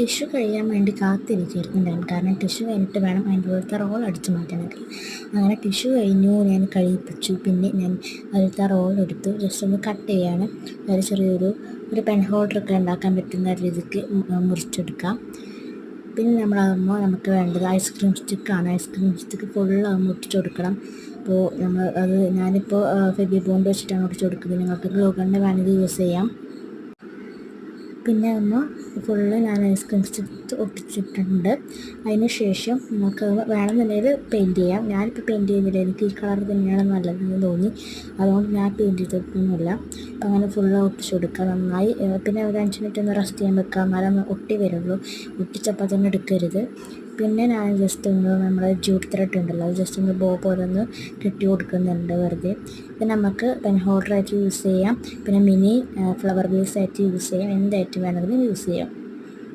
Tissue കഴിയാൻ വേണ്ടി കാത്തിരിക്കുന്നുണ്ടായിരുന്നു കാരണം ടിഷ്യൂ കഴിഞ്ഞിട്ട് വേണം അതിന്റെ ഉള്ളിലത്തെ റോൾ അടിച്ച് മാറ്റാനൊക്കെ. അങ്ങനെ ടിഷ്യൂ കഴിഞ്ഞു ഞാൻ കഴിപ്പിച്ചു. പിന്നെ ഞാൻ അതിലത്തെ റോൾ എടുത്തു. ജസ്റ്റ് ഒന്ന് കട്ട് ചെയ്യാണ്. ഒരു ചെറിയൊരു ഒരു പെൻ ഹോൾഡറൊക്കെ ഉണ്ടാക്കാൻ പറ്റുന്ന രീതിക്ക് മുറിച്ചെടുക്കാം. പിന്നെ നമ്മളാകുമ്പോൾ നമുക്ക് വേണ്ടത് ഐസ്ക്രീം സ്റ്റിക്കാണ് ഐസ്ക്രീം സ്റ്റിക്ക് ഫുള്ളാകുമ്പോൾ ഒട്ടിച്ച് കൊടുക്കണം. അപ്പോൾ നമ്മൾ അത് ഞാനിപ്പോൾ ഫെബി ബോണ്ട് വെച്ചിട്ടാണ് ഒട്ടിച്ച് കൊടുക്കുന്നത്. നിങ്ങൾക്ക് ഗ്ലൂ വേണമെങ്കിൽ യൂസ് ചെയ്യാം. പിന്നെ അമ്മ ഫുള്ള് ഞാൻ ഐസ്ക്രീം സ്റ്റിക്ക് ഒട്ടിച്ചിട്ടുണ്ട്. അതിന് ശേഷം നമുക്ക് വേണമെന്നുണ്ടെങ്കിൽ പെയിന്റ് ചെയ്യാം. ഞാനിപ്പോൾ പെയിന്റ് ചെയ്യുന്നില്ല. എനിക്ക് ഈ കളർ തന്നെയാണ് നല്ലതെന്ന് തോന്നി. അതുകൊണ്ട് ഞാൻ പെയിന്റ് ചെയ്തിട്ടൊന്നുമില്ല. അപ്പം അങ്ങനെ ഫുള്ള് ഒട്ടിച്ച് കൊടുക്കുക നന്നായി. പിന്നെ ഒരു അഞ്ച് മിനിറ്റ് ഒന്ന് റെസ്റ്റ് ചെയ്യാൻ വെക്കുക എന്നാലും ഒട്ടി വരുള്ളൂ. ഒട്ടിച്ചപ്പോൾ തന്നെ എടുക്കരുത്. പിന്നെ ഞാൻ ജസ്റ്റ് ഒന്ന് നമ്മൾ ജൂട്ട് ത്രെഡ് ഉണ്ടല്ലോ. അത് ജസ്റ്റ് ഒന്ന് ബോ പോലെ ഒന്ന് കെട്ടി കൊടുക്കുന്നുണ്ട് വെറുതെ. പിന്നെ നമുക്ക് പെൻ ഹോൾഡറായിട്ട് യൂസ് ചെയ്യാം. പിന്നെ മിനി ഫ്ലവർ ബേസ് ആയിട്ട് യൂസ് ചെയ്യാം. എന്തായിട്ട് വേണമെങ്കിലും യൂസ് ചെയ്യാം.